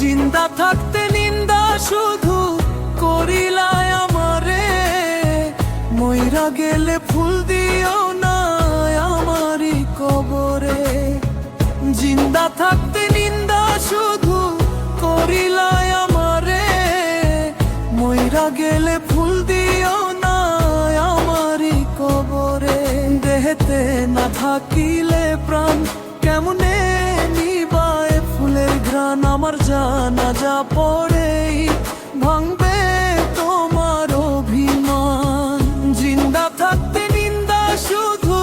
জিন্দা থাকতে নিন্দা শুধু করিলায় আমারে। ময়রা গেলে ফুল দিও না আমারই কবরে। জিন্দা থাকতে নিন্দা শুধু করিলায় আমারে। ময়রা গেলে ফুল দিও না আমারই কবরে। দেহেতে না থাকিলে প্রাণ কেমনে ঘ্রাণ আমার জানা যা পড়েই ভাঙবে তোমার অভিমান। জিন্দা থাকতে নিন্দা শুধু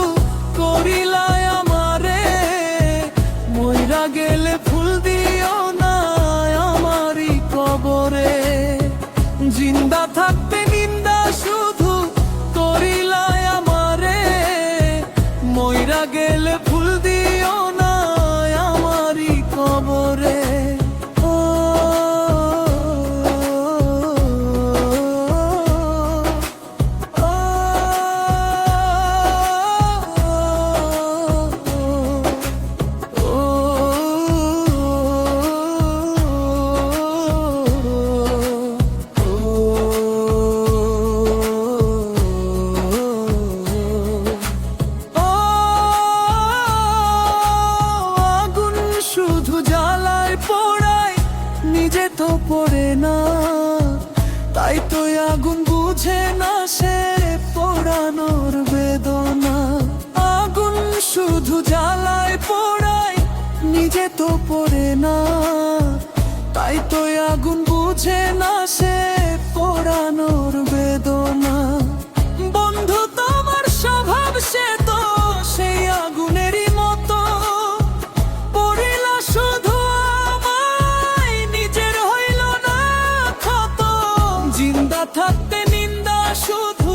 করিলাই আমারে। মইরা গেলে ফুল দিও না আমারই কবরে। জিন্দা থাকতে নিন্দা শুধু নিজে তো পড়ে না। তাই তো আগুন বুঝে না সে পোড়ানোর বেদনা। আগুন শুধু জ্বালায় পোড়ায়, নিজে তো পড়ে না। তাই তো আগুন বুঝে না সে পোড়ানোর থাকতে নিন্দা শুধু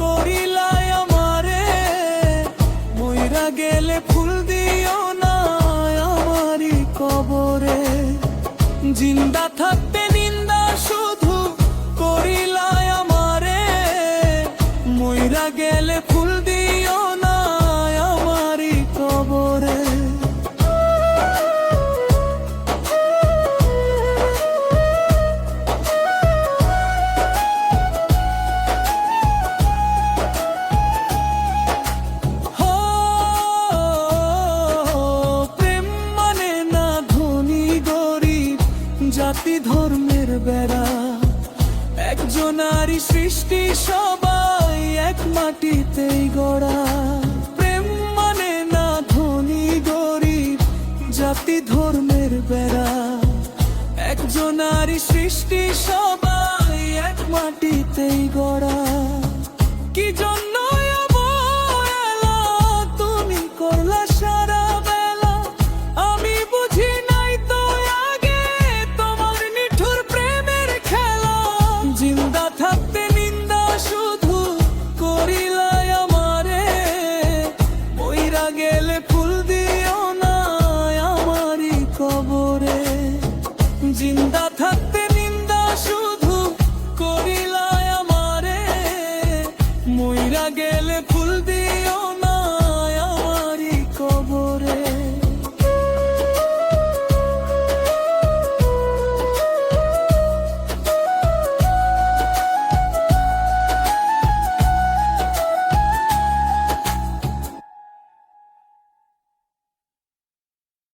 করিলাই আমারে। মইরা গেলে ফুল দিও না আমারি কবরে। জিন্দা থাকতে নিন্দা শুধু করিলাই আমারে। মইরা গেলে ফুল আমারই সৃষ্টি সবাই এক মাটিতেই গড়া। প্রেম মানে না ধনী গরিব, জাতি ধর্মের বেড়া। একজনারই সৃষ্টি সবাই এক মাটিতেই গড়া। কি জন্য গেলে ফুল দিও না আমারই কবরে। জিন্দা থাকতে নিন্দা শুধু করিলা আমারে। মইরা গেলে ফুল দিও না আমারই কবরে।